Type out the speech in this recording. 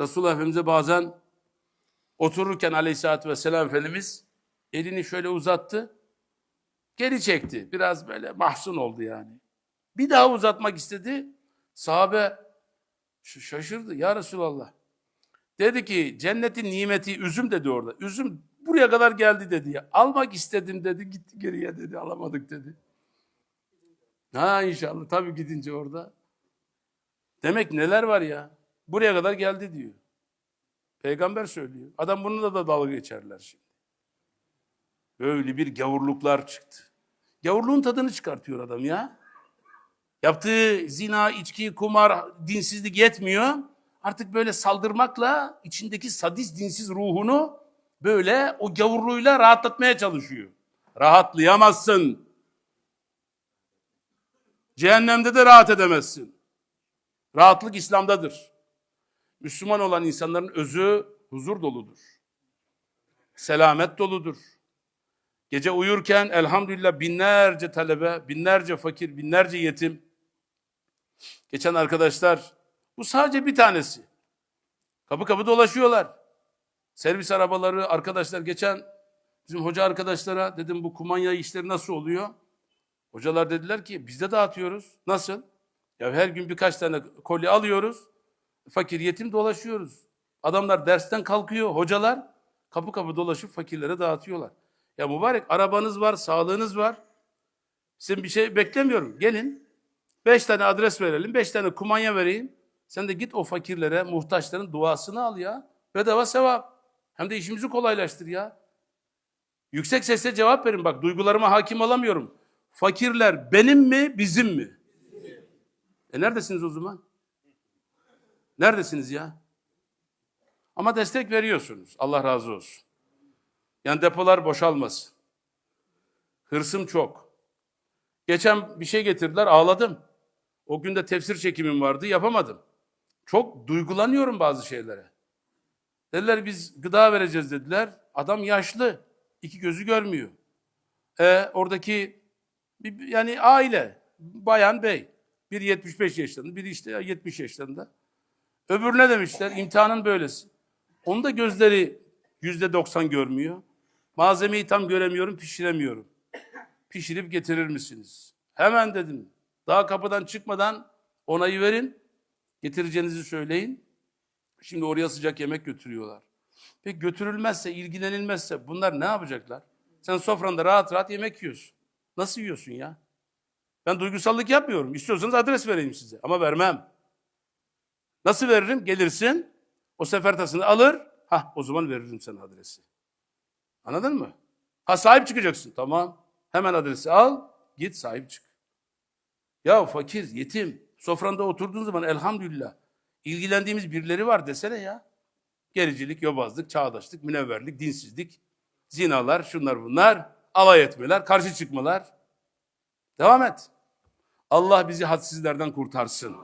Resulullah Efendimiz'e bazen otururken aleyhissalatü vesselam Efendimiz elini şöyle uzattı. Geri çekti. Biraz böyle mahzun oldu yani. Bir daha uzatmak istedi. Sahabe şaşırdı. Ya Resulallah. Dedi ki cennetin nimeti üzüm dedi orada. Üzüm buraya kadar geldi dedi ya. Almak istedim dedi. Gitti geriye dedi. Alamadık dedi. Ha inşallah tabii gidince orada. Demek neler var ya. Buraya kadar geldi diyor. Peygamber söylüyor. Adam bununla da dalga geçerler şimdi. Böyle bir gavurluklar çıktı. Gavurluğun tadını çıkartıyor adam ya. Yaptığı zina, içki, kumar, dinsizlik yetmiyor. Artık böyle saldırmakla içindeki sadist dinsiz ruhunu böyle o gavurluğuyla rahatlatmaya çalışıyor. Rahatlayamazsın. Cehennemde de rahat edemezsin. Rahatlık İslam'dadır. Müslüman olan insanların özü huzur doludur. Selamet doludur. Gece uyurken elhamdülillah binlerce talebe, binlerce fakir, binlerce yetim. Geçen arkadaşlar, bu sadece bir tanesi. Kapı kapı dolaşıyorlar. Servis arabaları, arkadaşlar geçen bizim hoca arkadaşlara dedim bu kumanya işleri nasıl oluyor? Hocalar dediler ki biz de dağıtıyoruz. Nasıl? Ya her gün birkaç tane kolye alıyoruz. Fakir yetim dolaşıyoruz. Adamlar dersten kalkıyor. Hocalar kapı kapı dolaşıp fakirlere dağıtıyorlar. Ya mübarek arabanız var, sağlığınız var. Sizin bir şey beklemiyorum. Gelin. Beş tane adres verelim. Beş tane kumanya vereyim. Sen de git o fakirlere, muhtaçların duasını al ya. Bedava sevap. Hem de işimizi kolaylaştır ya. Yüksek sesle cevap verin. Bak duygularıma hakim olamıyorum. Fakirler benim mi, bizim mi? E neredesiniz o zaman? Neredesiniz ya? Ama destek veriyorsunuz. Allah razı olsun. Yani depolar boşalmasın. Hırsım çok. Geçen bir şey getirdiler, ağladım. O gün de tefsir çekimim vardı, yapamadım. Çok duygulanıyorum bazı şeylere. Dediler biz gıda vereceğiz dediler. Adam yaşlı, iki gözü görmüyor. E, oradaki bir, yani aile, bayan bey. Biri 75 yaşlarında, biri işte 70 yaşlarında. Öbürüne demişler imtihanın böylesi. Onun da gözleri yüzde 90 görmüyor. Malzemeyi tam göremiyorum, pişiremiyorum. Pişirip getirir misiniz? Hemen dedim. Daha kapıdan çıkmadan onayı verin. Getireceğinizi söyleyin. Şimdi oraya sıcak yemek götürüyorlar. Peki götürülmezse, ilgilenilmezse bunlar ne yapacaklar? Sen sofranda rahat rahat yemek yiyorsun. Nasıl yiyorsun ya? Ben duygusallık yapmıyorum. İstiyorsanız adres vereyim size ama vermem. Nasıl veririm? Gelirsin, o sefertasını alır, ha o zaman veririm sana adresi. Anladın mı? Ha sahip çıkacaksın. Tamam. Hemen adresi al, git sahip çık. Ya fakir, yetim, sofranda oturduğun zaman elhamdülillah ilgilendiğimiz birileri var desene ya. Gericilik, yobazlık, çağdaşlık, münevverlik, dinsizlik, zinalar, şunlar bunlar, alay etmeler, karşı çıkmalar. Devam et. Allah bizi hadsizlerden kurtarsın.